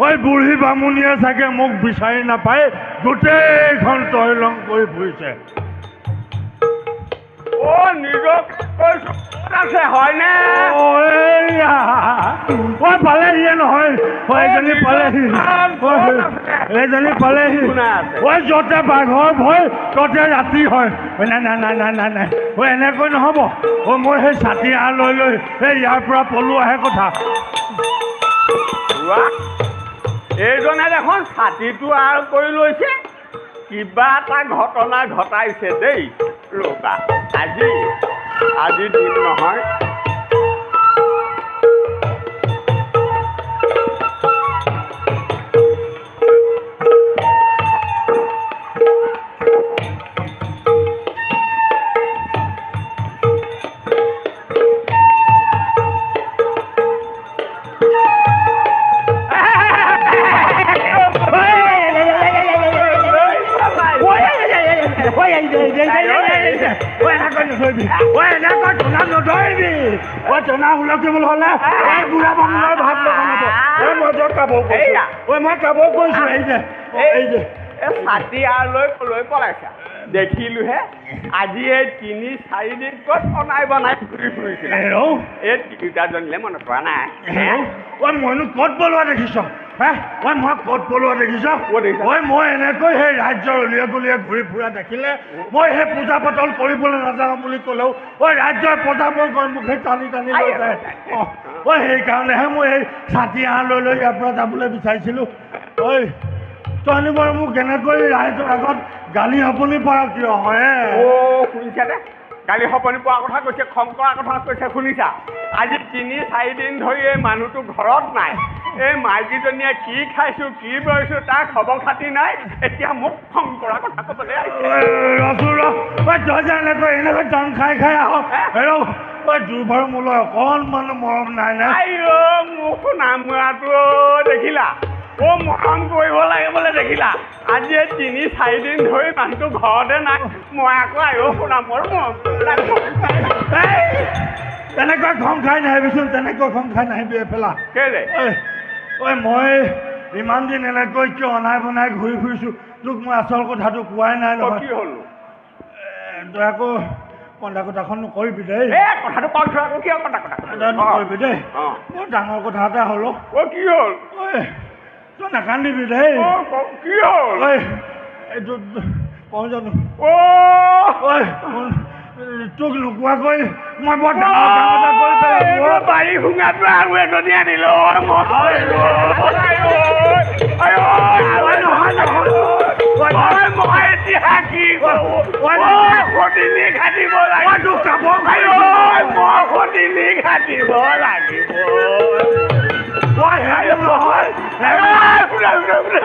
ওই বুঢ়ী বামুণীয়ে চাগে মোক বিচাৰি নাপায়। গোটেইখন তহিলং কৰি ফুৰিছে। অ নিজক কৈছো ক'ত আছে হয়নে? অ, এইয়া। ঐ পালেহিয়ে নহয়। এজনী পালেহি। ঐ, এইজনী পালেহি? ঐ য'তে বাঘৰ ভয় ততে ৰাতি হয়। নাই নাই নাই নাই নাই নাই। ঐ এনেকৈ নহ'ব। ঐ মই সেই ছাতি আৰ লৈ লৈ সেই ইয়াৰ পৰা পলোৱাহে কথা। এইজনে দেখোন ছাতিটো আৰ কৰি লৈছে। কিবা এটা ঘটনা ঘটাইছে দেই, ৰবা। আজি আজি দিন নহয়। নধৰিবি ঐ এনেকৈ জনা নধৰিবি। ঐ জনা হুলকিবলৈ হ'লে এই বুঢ়া বামুণৰ ভাত নবনাব ঐ মই য'ত কাবৌ ঐ মই কাব কৈছোঁ এই যে এই যে। এই ছাতি আৰ লৈ লৈ পলাইছা। দেখিলোহে আজি এই তিনি চাৰিদিন ক'ত বনাই বনাই ঘূৰি ফুৰিছিলে? এই তিনিটাজনীলে মনত পৰা নাই। ঐ মইনো ক'ত পলোৱা দেখিছ? হে? ঐ মই ক'ত পলোৱা দেখিছ? ঐ মই এনেকৈ সেই ৰাজ্যৰ উলিয়ে গুলিয়ে ঘূৰি ফুৰা দেখিলে মই সেই পূজা পাতল কৰিবলৈ নাযাওঁ বুলি ক'লেও ঐ ৰাজ্যৰ প্ৰজাবোৰ মুখে টানি টানি লৈ যায়। ঐ সেইকাৰণেহে মই এই ছাতি আহ লৈ লৈ ইয়াৰ পৰা যাবলৈ বিচাৰিছিলোঁ। ঐ তহঁতি বাৰু মোক কেনেকৈ ৰাইজৰ আগত গালি শপনি পৰা কিয় হয় অ' শুনিছানে কালি সপনি পোৱাৰ কথা কৈছে খং কৰাৰ কথা কৈছে শুনিছা? আজি তিনি চাৰিদিন ধৰি এই মানুহটো ঘৰত নাই। এই মাইকীজনীয়ে কি খাইছোঁ কি বৈছোঁ তাৰ খবৰ খাতি নাই। এতিয়া মোক খং কৰাৰ কথা ক'বলৈ আহিছে। ৰচো ৰ। ঐ তই যে এনেকৈ এনেকৈ টান খাই খাই আহ। হেৰৌ দুৰ্ভাৰ মোলৈ অকণমান মৰম নাই নে? আইঅ মোক নামোৱাটো দেখিলা? অ' মৰম কৰিব লাগে বোলে দেখিলা। আজি তিনি চাৰিদিন ধৰি মানুহটো ঘৰতে নাই। মই আকৌ আইঅ শুনা মোৰ মৰম তেনেকৈ খং খাই নাহিবিচোন তেনেকৈ খং খাই নাহিবি এফালা। কেলে? ঐ মই ইমান দিন এনেকৈ কিয় অনাই বনাই ঘূৰি ফুৰিছোঁ তোক মই আচল কথাটো কোৱাই নাই নহয়। কি হ'ল? তই আকৌ কন্দা কটাখন নকৰিবি দেই। কথাটো কৈ থোৱা আকৌ কিয় কথা কথা নকৰিবি দেই। বৰ ডাঙৰ কথা এটা হ'ল অ। অ' কি হ'ল? ঐ তই নাকান্দিবি দেই কি হ'ল এইটো কওঁ জানো তোক নোকোৱাকৈ মই বৰ ডাঙৰ কাম এটা কৰি অ। বাৰী শুঙাটো আৰু এজনী আনিলো মই এতিয়া কি সতিনী খাটিব লাগিব মই সতিনী খাটিব লাগিব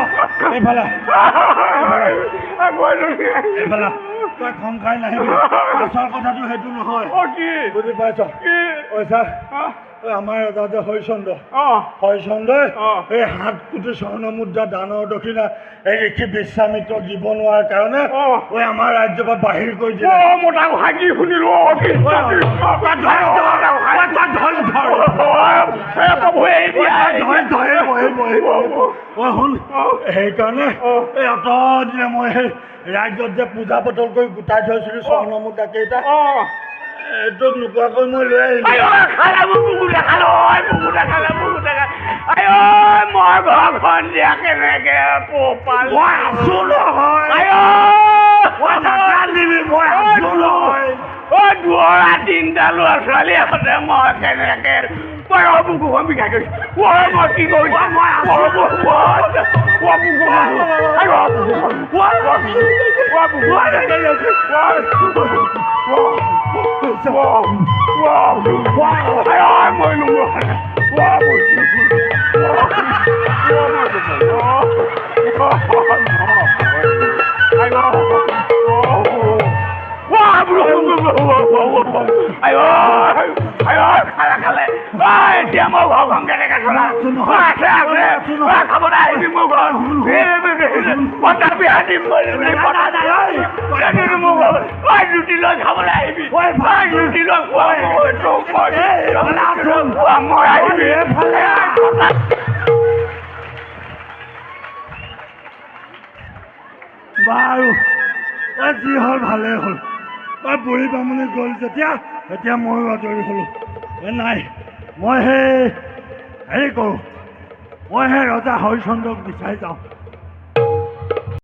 বুকু দেখা আই ঐ মই ঘৰখন দিয়া কেনেকে পোহপাল মই আছোঁ নহয় আই মই নাকান্দিবি মই আছোঁ নহয় ঐ তিনিটা ল'ৰা ছোৱালী আগতে মই কেনেকে মই অ বুকুখন বিষাই গৈছে ঐ মই কি কৰিছোঁ মই আছোঁ সেইকাৰণে এই অতদিনে মই সেই ৰাইজত যে পূজা পাতল কৰি গোটাই থৈছিলোঁ স্বৰ্ণ গাকেইটা এইটো নোকোৱাকৈ মই লৈ আহিলোঁ মই ঘৰখন দিয়া কেনেকে পোহপাল মই আছো নহয় মই আছো নহয় মোৰ ঘৰত পঞ্চাছ ছোৱালী আছে মই কেনেকে মই মোৰ ঘৰত মই ৰুটি মই মই লৈ খোৱা মই তোক মই খোৱা মই বাৰু যি হ'ল ভালেই হ'ল। এই বুঢ়ী বামুণী গ'ল যেতিয়া এতিয়া ময়ো আজৰি হ'লোঁ। নাই মই সেই হেৰি কৰোঁ মই সেই ৰজা হৰিচন্দ্ৰক বিচাৰি যাওঁ।